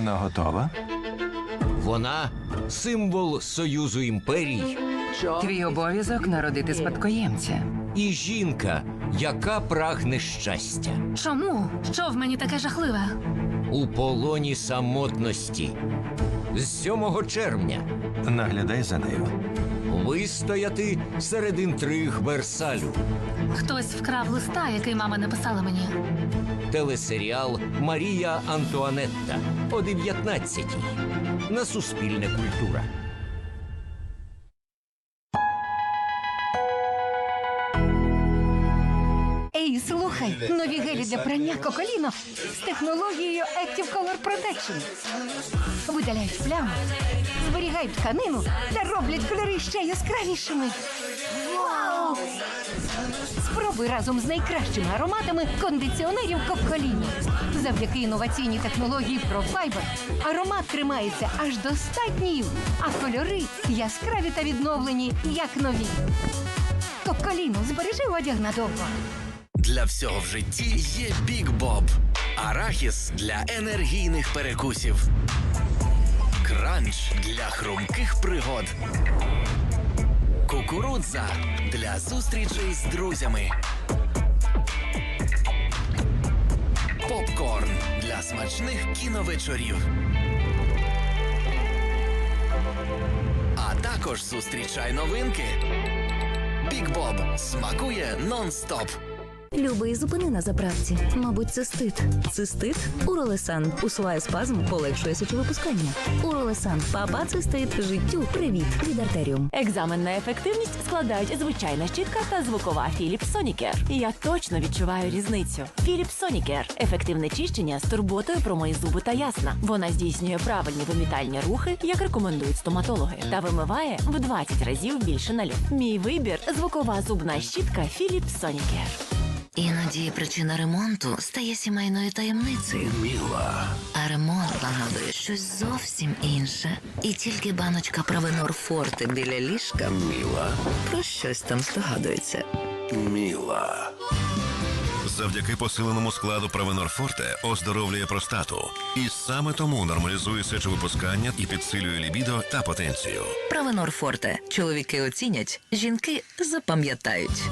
Вона готова? Вона символ союзу імперій Твій обов'язок народити спадкоємця. і жінка, яка прагне щастя Чому? Що в мені таке жахливе? у полоні самотності. З 7 червня Наглядай за нею. вистояти серед інтриг Версалю. Хтось вкрав листа, який мама написала мені. Телесеріал Марія Антуанетта о 19-й. На Суспільне культура. Ей, слухай, нові гелі для прання коколіно з технологією Active Color Protection. Видаляють плями, зберігають тканину та роблять кольори ще яскравішими. Спробуй разом з найкращими ароматами кондиціонерів Коколіно. Завдяки інноваційній технології ProFiber аромат тримається аж до 100 днів, а кольори яскраві та відновлені, як нові. Коколіно, збережи одяг надовго. Для всього в житті є Бік Боб. Арахіс для енергійних перекусів. Кранч для хрумких пригод. Кукурудза для зустрічей з друзями. Попкорн для смачних кіновечорів. А також зустрічай новинки. Бік Боб смакує нон-стоп. Любий зупини на заправці. Мабуть, цистит. Цистит? Уролесан. Усуває спазм, полегшує сечовипускання. Уролесан. Папа цистит. Життю. Привіт. Від артеріум. Екзамен на ефективність складають звичайна щітка та звукова Philips Sonicare. Я точно відчуваю різницю. Philips Sonicare – ефективне чищення з турботою про мої зуби та ясна. Вона здійснює правильні вимітальні рухи, як рекомендують стоматологи, та вимиває в 20 разів більше налю. Мій вибір звукова зубна щітка Philips Sonicare. Іноді причина ремонту стає сімейною таємницею. Міла. А ремонт нагадує щось зовсім інше. І тільки баночка Провенор Форте біля ліжка Міла про щось там здогадується. Міла. Завдяки посиленому складу Провенор Форте оздоровлює простату. І саме тому нормалізує сечовипускання і підсилює лібідо та потенцію. Провенор Форте. Чоловіки оцінять, жінки запам'ятають.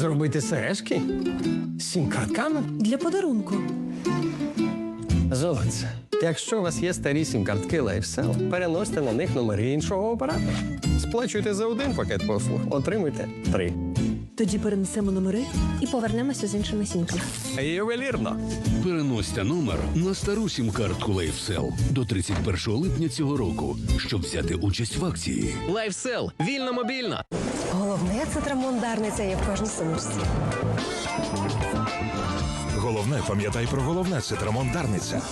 Зробити сережки? З сім картками? Для подарунку. Золоце. Якщо у вас є старі сім-картки LifeSell, переносьте на них номери іншого оператора. Сплачуйте за один пакет послуг, отримуйте три. Тоді перенесемо номери і повернемося з іншими сімками. Ювелірно. Переносьте номер на стару сім-картку LifeSell до 31 липня цього року, щоб взяти участь в акції. LifeSell. Вільно мобільно. Головне це ремонт Дарниця є в кожній сумочці. Головне, пам'ятай про головне це Дарниця.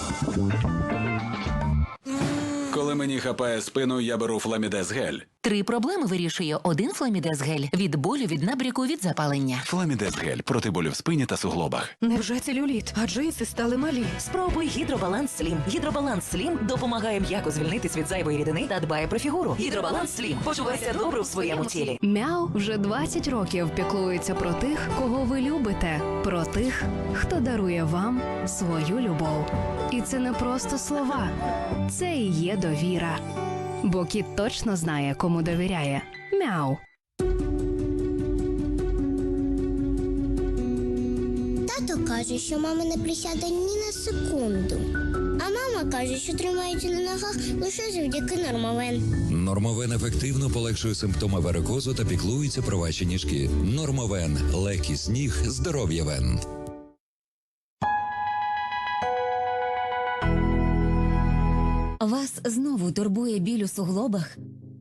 Коли мені хапає спину, я беру фламідез гель. Три проблеми вирішує один фламідез гель від болю, від набряку, від запалення. Фламідез гель проти болю в спині та суглобах. Невже целюліт? А джинси стали малі. Спробуй гідробаланс Слім. Гідробаланс Слім допомагає м'яко звільнитись від зайвої рідини та дбає про фігуру. Гідробаланс Слім. Почувайся добре у своєму тілі. Мяу вже 20 років піклується про тих, кого ви любите, про тих, хто дарує вам свою любов. І це не просто слова, це і є довіра. Бо кіт точно знає, кому довіряє. Мяу. Тато каже, що мама не присяде ні на секунду. А мама каже, що тримається на ногах лише завдяки нормовен. Нормовен ефективно полегшує симптоми варикозу та піклується про ваші ніжки. Нормовен легкість ніг, здоров'я вен. Вас знову турбує біль у суглобах?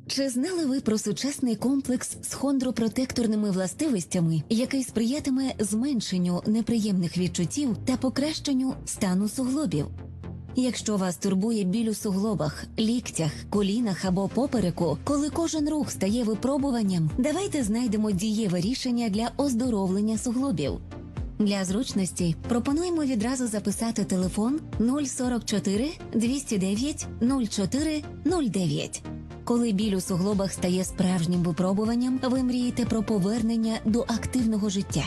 Чи знали ви про сучасний комплекс з хондропротекторними властивостями, який сприятиме зменшенню неприємних відчуттів та покращенню стану суглобів? Якщо вас турбує біль у суглобах, ліктях, колінах або попереку, коли кожен рух стає випробуванням, давайте знайдемо дієве рішення для оздоровлення суглобів. Для зручності пропонуємо відразу записати телефон 044 209 04 09. Коли біль у суглобах стає справжнім випробуванням, ви мрієте про повернення до активного життя.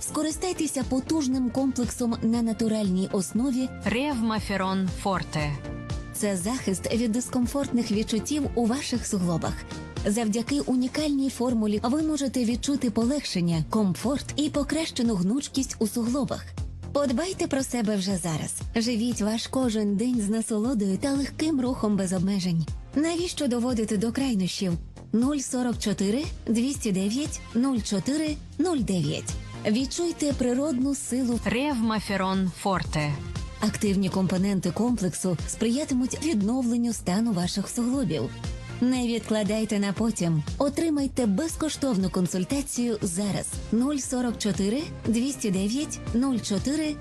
Скористайтеся потужним комплексом на натуральній основі Ревмаферон Форте. Це захист від дискомфортних відчуттів у ваших суглобах. Завдяки унікальній формулі ви можете відчути полегшення, комфорт і покращену гнучкість у суглобах. Подбайте про себе вже зараз. Живіть ваш кожен день з насолодою та легким рухом без обмежень. Навіщо доводити до крайнощів? 044 209 04 09. Відчуйте природну силу Ревмаферон Форте. Активні компоненти комплексу сприятимуть відновленню стану ваших суглобів. Не відкладайте на потім. Отримайте безкоштовну консультацію зараз 044 209 04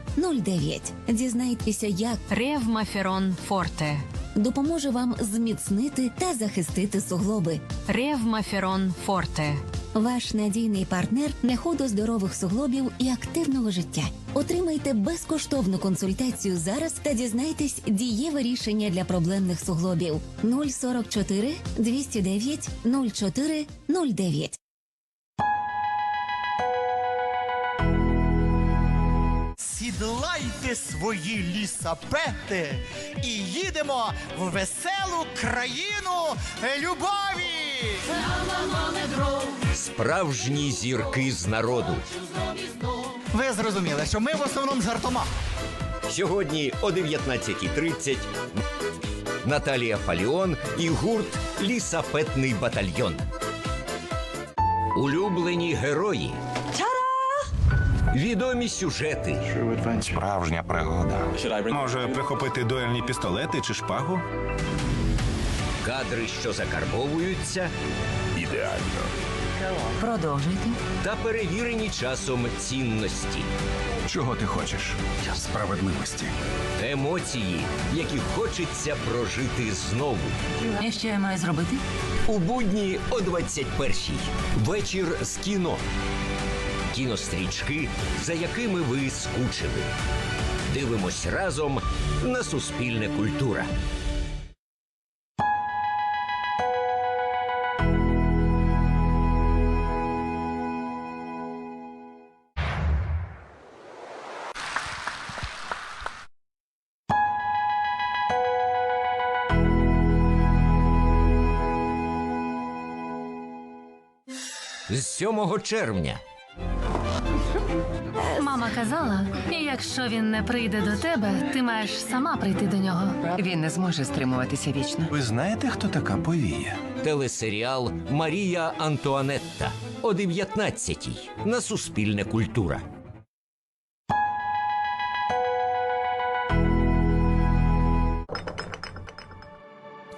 09. Дізнайтеся, як Ревмаферон Форте. допоможе вам зміцнити та захистити суглоби. Ревмаферон Форте. Ваш надійний партнер на ходу здорових суглобів і активного життя. Отримайте безкоштовну консультацію зараз та дізнайтесь дієве рішення для проблемних суглобів 044 209 04 09. Сідлайте свої лісапети і їдемо в веселу країну любові. Справжні зірки з народу. Ви зрозуміли, що ми в основному жартома. Сьогодні о 19.30 Наталія Фаліон і гурт Лісапетний батальйон. Улюблені герої. Відомі сюжети. Справжня пригода. Може прихопити дуельні пістолети чи шпагу? Кадри, що закарбовуються. Ідеально. Продовжуйте. Та перевірені часом цінності. Чого ти хочеш? Справедливості. Емоції, які хочеться прожити знову. І що я маю зробити? У будні о 21-й. Вечір з кіно. Кінострічки, за якими ви скучили. Дивимось разом на Суспільне культура. З 7 червня Мама казала, якщо він не прийде до тебе, ти маєш сама прийти до нього. Він не зможе стримуватися вічно. Ви знаєте, хто така повія? телесеріал Марія Антуанетта о 19-й на Суспільне культура.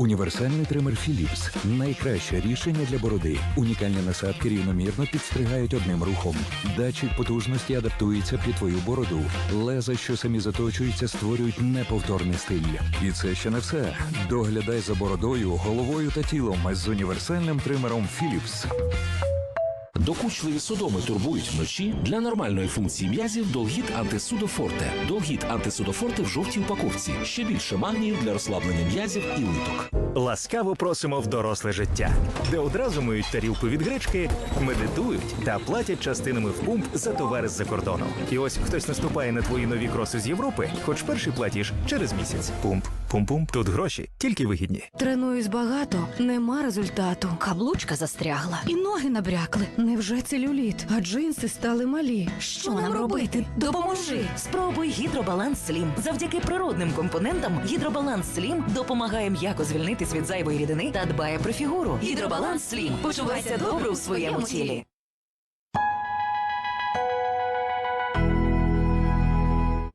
Універсальний тример Philips – найкраще рішення для бороди. Унікальні насадки рівномірно підстригають одним рухом. Датчик потужності адаптується під твою бороду. Леза, що самі заточуються, створюють неповторний стиль. І це ще не все. Доглядай за бородою, головою та тілом з універсальним тримером Philips. Докучливі судоми турбують вночі. Для нормальної функції м'язів Долгіт антисудофорте. Долгіт антисудофорте в жовтій упаковці. Ще більше магнію для розслаблення м'язів і литок. Ласкаво просимо в доросле життя, де одразу миють тарілку від гречки, медитують та платять частинами в пумп за товари з-за кордону. І ось хтось наступає на твої нові кроси з Європи, хоч перший платіж через місяць. Пумп, пум-пум, тут гроші, тільки вигідні. Тренуюсь багато, нема результату. Каблучка застрягла і ноги набрякли. Невже целюліт? А джинси стали малі. Що нам робити? Допоможи! Спробуй гідробаланс Слім. Завдяки природним компонентам гідробаланс Слім допомагає м'яко звільнитись від зайвої рідини та дбає про фігуру. Гідробаланс Слім. Почувайся добре у своєму тілі.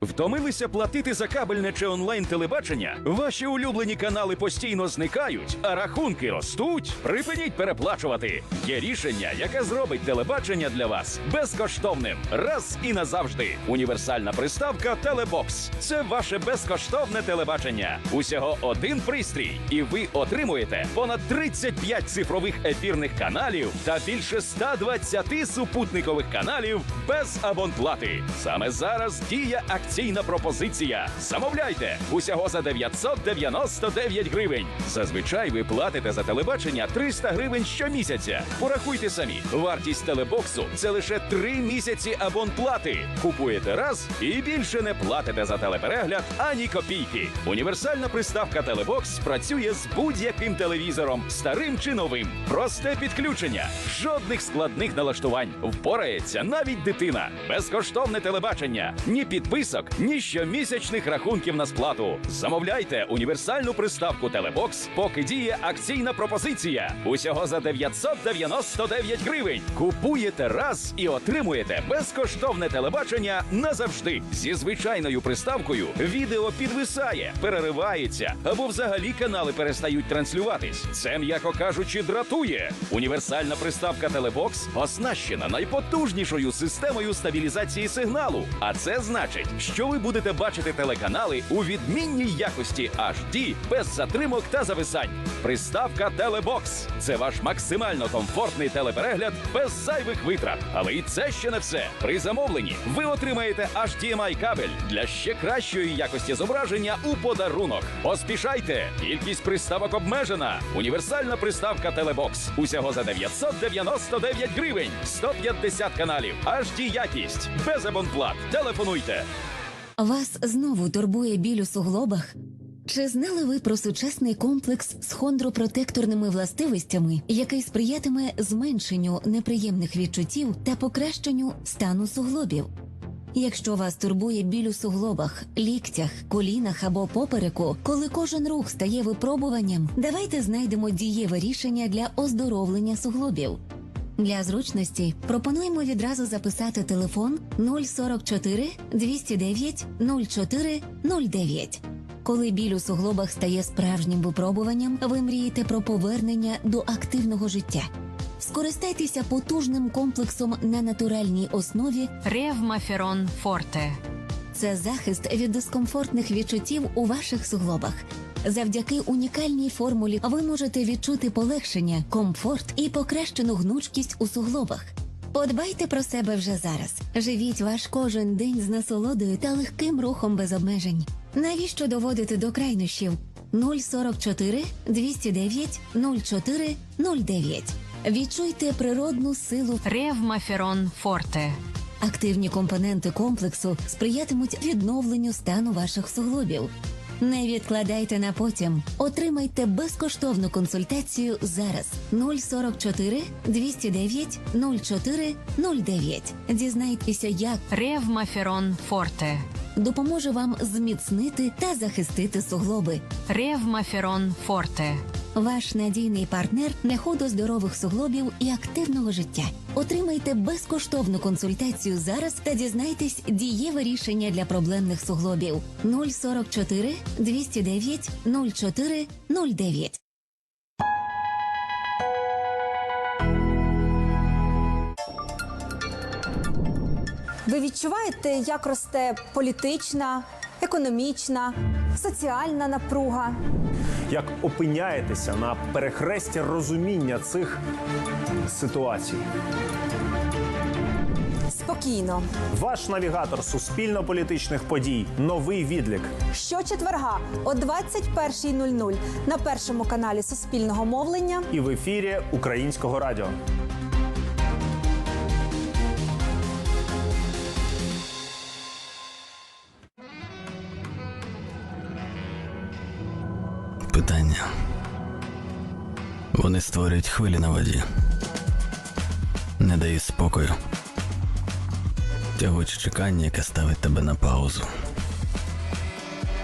Втомилися платити за кабельне чи онлайн телебачення? Ваші улюблені канали постійно зникають, а рахунки ростуть. Припиніть переплачувати. Є рішення, яке зробить телебачення для вас безкоштовним. Раз і назавжди. Універсальна приставка Телебокс. Це ваше безкоштовне телебачення. Усього один пристрій, і ви отримуєте понад 35 цифрових ефірних каналів та більше 120 супутникових каналів без абонплати. Саме зараз діє акційна пропозиція. Замовляйте усього за 999 гривень. Зазвичай ви платите за телебачення 300 гривень щомісяця. Порахуйте самі. Вартість телебоксу це лише 3 місяці абонплати. Купуєте раз і більше не платите за телеперегляд ані копійки. Універсальна приставка Телебокс працює з будь-яким телевізором, старим чи новим. Просте підключення, жодних складних налаштувань. Впорається навіть дитина. Безкоштовне телебачення, ні підписок, ні щомісячних рахунків на сплату. Замовляйте універсальну приставку Телебокс, поки діє акційна пропозиція. Усього за 999 гривень. Купуєте раз і отримуєте безкоштовне телебачення назавжди. Зі звичайною приставкою відео підвисає, переривається або взагалі канали перестають транслюватись. Це, м'яко кажучи, дратує. Універсальна приставка Телебокс оснащена найпотужнішою системою стабілізації сигналу. А це значить, що ви будете бачити телеканали у відмінній якості HD, без затримок та зависань. Приставка Телебокс це ваш максимально комфортний телеперегляд без зайвих витрат. Але і це ще не все. При замовленні ви отримаєте HDMI кабель для ще кращої якості зображення у подарунок. Поспішайте! Кількість приставок обмежена. Універсальна приставка Телебокс. Усього за 999 гривень. 150 каналів. HD якість. Без абонплат. Телефонуйте. Вас знову турбує біль у суглобах? Чи знали ви про сучасний комплекс з хондропротекторними властивостями, який сприятиме зменшенню неприємних відчуттів та покращенню стану суглобів? Якщо вас турбує біль у суглобах, ліктях, колінах або попереку, коли кожен рух стає випробуванням, давайте знайдемо дієве рішення для оздоровлення суглобів. Для зручності пропонуємо відразу записати телефон 044 209 04 09. Коли біль у суглобах стає справжнім випробуванням, ви мрієте про повернення до активного життя. Скористайтеся потужним комплексом на натуральній основі Ревмаферон Форте. це захист від дискомфортних відчуттів у ваших суглобах. Завдяки унікальній формулі ви можете відчути полегшення, комфорт і покращену гнучкість у суглобах. Подбайте про себе вже зараз. Живіть ваш кожен день з насолодою та легким рухом без обмежень. Навіщо доводити до крайнощів? 044 209 04 09. Відчуйте природну силу Ревмаферон Форте. Активні компоненти комплексу сприятимуть відновленню стану ваших суглобів. Не відкладайте на потім. Отримайте безкоштовну консультацію зараз 044 209 04 09. Дізнайтеся, як Ревмаферон Форте. допоможе вам зміцнити та захистити суглоби. Ревмаферон Форте. Ваш надійний партнер для ходу здорових суглобів і активного життя. Отримайте безкоштовну консультацію зараз та дізнайтесь дієве рішення для проблемних суглобів 044 209 04 09. Ви відчуваєте, як росте політична, економічна, соціальна напруга? Як опиняєтеся на перехресті розуміння цих ситуацій? Спокійно. Ваш навігатор суспільно-політичних подій. Новий відлік. Щочетверга о 21.00 на першому каналі Суспільного мовлення. І в ефірі Українського радіо. Вони створюють хвилі на воді. Не дають спокою. Тягуче чекання, яке ставить тебе на паузу.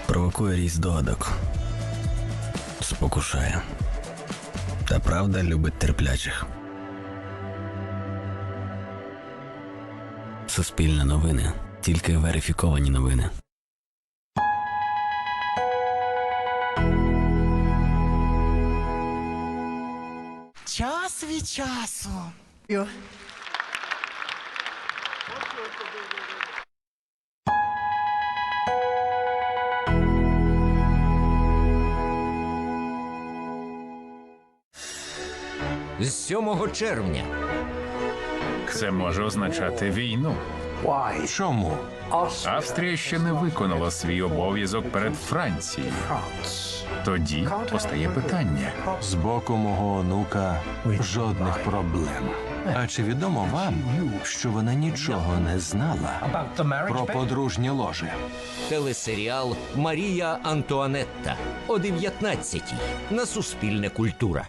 Провокує ріст догадок. Спокушає. Та правда любить терплячих. Суспільне новини. Тільки верифіковані новини. Час від часу. З 7 червня Це може означати війну. Чому? Австрія ще не виконала свій обов'язок перед Францією. Тоді постає питання. З боку мого онука жодних проблем. А чи відомо вам, що вона нічого не знала про подружнє ложе? телесеріал Марія Антуанетта о 19 на Суспільне культура.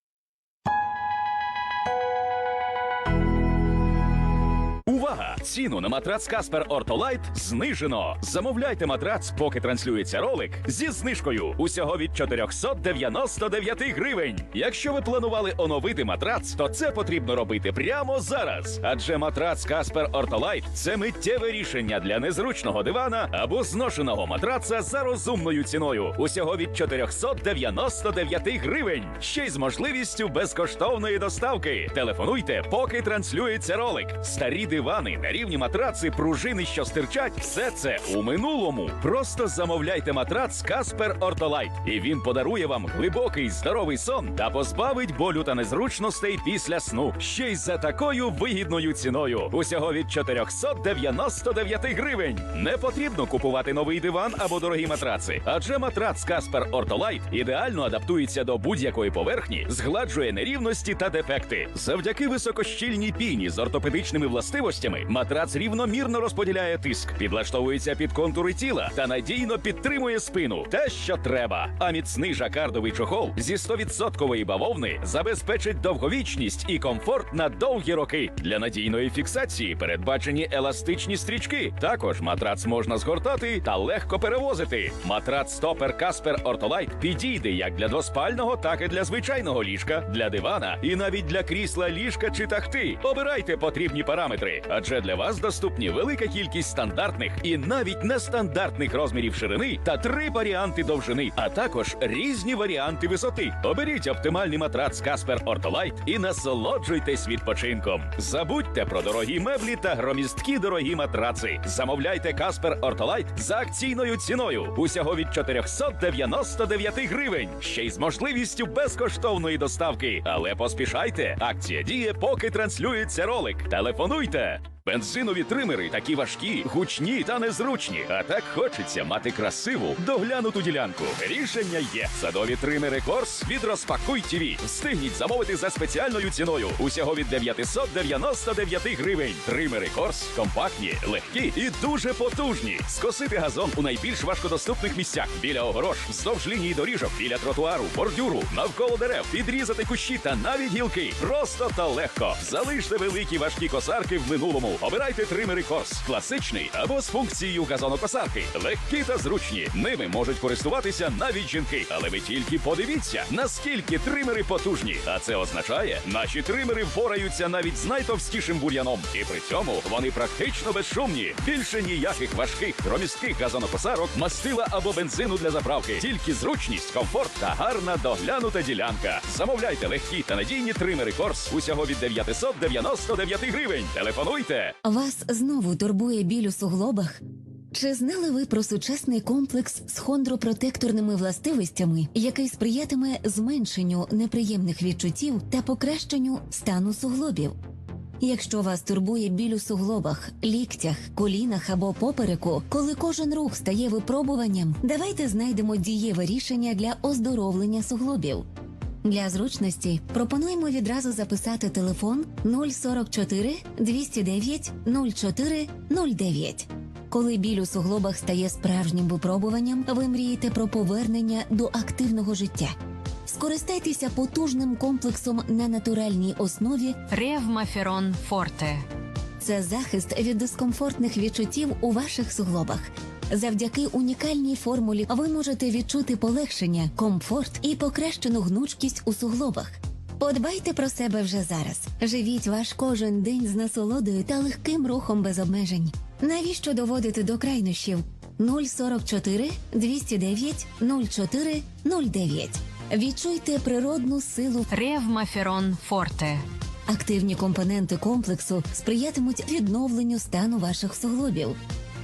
Ціну на матрац Каспер Ортолайт знижено. Замовляйте матрац, поки транслюється ролик зі знижкою усього від 499 гривень. Якщо ви планували оновити матрац, то це потрібно робити прямо зараз. Адже матрац Каспер Ортолайт це миттєве рішення для незручного дивана або зношеного матраца за розумною ціною. Усього від 499 гривень. Ще й з можливістю безкоштовної доставки. Телефонуйте, поки транслюється ролик. Старі дивани, нерівні матраци, пружини, що стирчать, все це у минулому. Просто замовляйте матрац Каспер Ортолайт, і він подарує вам глибокий здоровий сон та позбавить болю та незручностей після сну. Ще й за такою вигідною ціною. Усього від 499 гривень. Не потрібно купувати новий диван або дорогі матраци, адже матрац Каспер Ортолайт ідеально адаптується до будь-якої поверхні, згладжує нерівності та дефекти. Завдяки високощільній піні з ортопедичними властивостями матрац рівномірно розподіляє тиск, підлаштовується під контури тіла та надійно підтримує спину. Те, що треба. А міцний жакардовий чохол зі 100% бавовни забезпечить довговічність і комфорт на довгі роки. Для надійної фіксації передбачені еластичні стрічки. Також матрац можна згортати та легко перевозити. Матрац стопер Каспер Ортолайт підійде як для двоспального, так і для звичайного ліжка, для дивана і навіть для крісла ліжка чи тахти. Обирайте потрібні параметри, адже для вас доступні велика кількість стандартних і навіть нестандартних розмірів ширини та три варіанти довжини, а також різні варіанти висоти. Оберіть оптимальний матрац Каспер Ортолайт і насолоджуйтесь відпочинком. Забудьте про дорогі меблі та громісткі дорогі матраци. Замовляйте Каспер Ортолайт за акційною ціною. Усього від 499 гривень. Ще й з можливістю безкоштовної доставки. Але поспішайте. Акція діє, поки транслюється ролик. Телефонуйте. Бензинові тримери такі важкі, гучні та незручні. А так хочеться мати красиву, доглянуту ділянку. Рішення є. Садові тримери Корс від Розпакуй ТІВІ. Встигніть замовити за спеціальною ціною. Усього від 999 гривень. Тримери Корс компактні, легкі і дуже потужні. Скосити газон у найбільш важкодоступних місцях біля огорож, вздовж лінії доріжок, біля тротуару, бордюру, навколо дерев, підрізати кущі та навіть гілки. Просто та легко. Залиште великі важкі косарки в минулому. Обирайте тримери Корс, класичний або з функцією газонокосарки. Легкі та зручні. Ними можуть користуватися навіть жінки. Але ви тільки подивіться, наскільки тримери потужні. А це означає, наші тримери впораються навіть з найтовстішим бур'яном. І при цьому вони практично безшумні. Більше ніяких важких громістких газонокосарок, мастила або бензину для заправки. Тільки зручність, комфорт та гарна доглянута ділянка. Замовляйте легкі та надійні тримери Корс усього від 999 гривень. Телефонуйте. Вас знову турбує біль у суглобах? Чи знали ви про сучасний комплекс з хондропротекторними властивостями, який сприятиме зменшенню неприємних відчуттів та покращенню стану суглобів? Якщо вас турбує біль у суглобах, ліктях, колінах або попереку, коли кожен рух стає випробуванням, давайте знайдемо дієве рішення для оздоровлення суглобів. Для зручності пропонуємо відразу записати телефон 044 209 04 09. Коли біль у суглобах стає справжнім випробуванням, ви мрієте про повернення до активного життя. Скористайтеся потужним комплексом на натуральній основі Ревмаферон Форте. це захист від дискомфортних відчуттів у ваших суглобах. Завдяки унікальній формулі ви можете відчути полегшення, комфорт і покращену гнучкість у суглобах. Подбайте про себе вже зараз. Живіть ваш кожен день з насолодою та легким рухом без обмежень. Навіщо доводити до крайнощів? 044 209 04 09. Відчуйте природну силу Ревмаферон Форте. Активні компоненти комплексу сприятимуть відновленню стану ваших суглобів.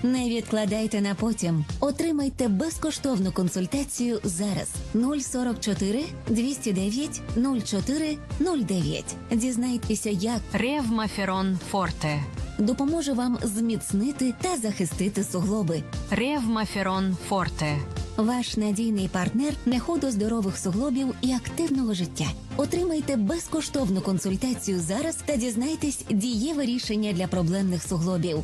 Не відкладайте на потім. Отримайте безкоштовну консультацію зараз 044 209 04 09. Дізнайтеся, як Ревмаферон Форте. допоможе вам зміцнити та захистити суглоби. Ревмаферон Форте. Ваш надійний партнер на ходу здорових суглобів і активного життя. Отримайте безкоштовну консультацію зараз та дізнайтесь дієве рішення для проблемних суглобів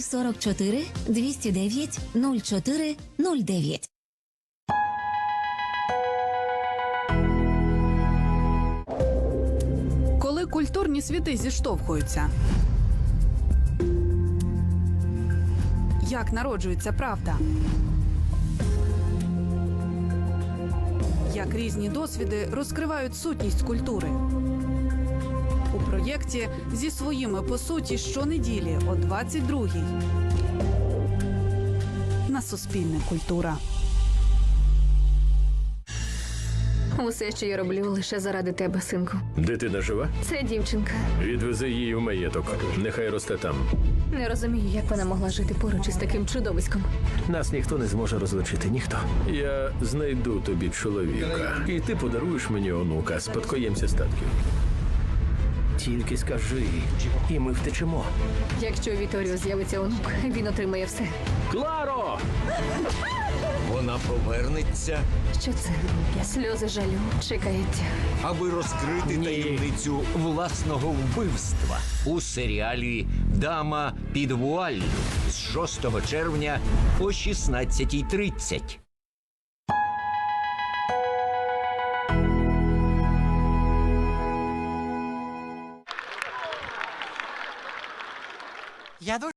044 209 04 09. Коли культурні світи зіштовхуються. Як народжується правда? Як різні досвіди розкривають сутність культури? У проєкті зі своїми по суті щонеділі о 22-й. На Суспільне культура. Усе, що я роблю, лише заради тебе, синку. Дитина жива? Це дівчинка. Відвези її в маєток. Нехай росте там. Не розумію, як вона могла жити поруч із таким чудовиськом. Нас ніхто не зможе розлучити, ніхто. Я знайду тобі чоловіка, і ти подаруєш мені онука, спадкоємця статків. Тільки скажи, і ми втечемо. Якщо у Віторіо з'явиться онук, він отримає все. Кларо! Вона повернеться, Що це? Сльози жалю чи каяття? аби розкрити таємницю власного вбивства у серіалі Дама під вуаллю з 6 червня о 16.30. Я дуже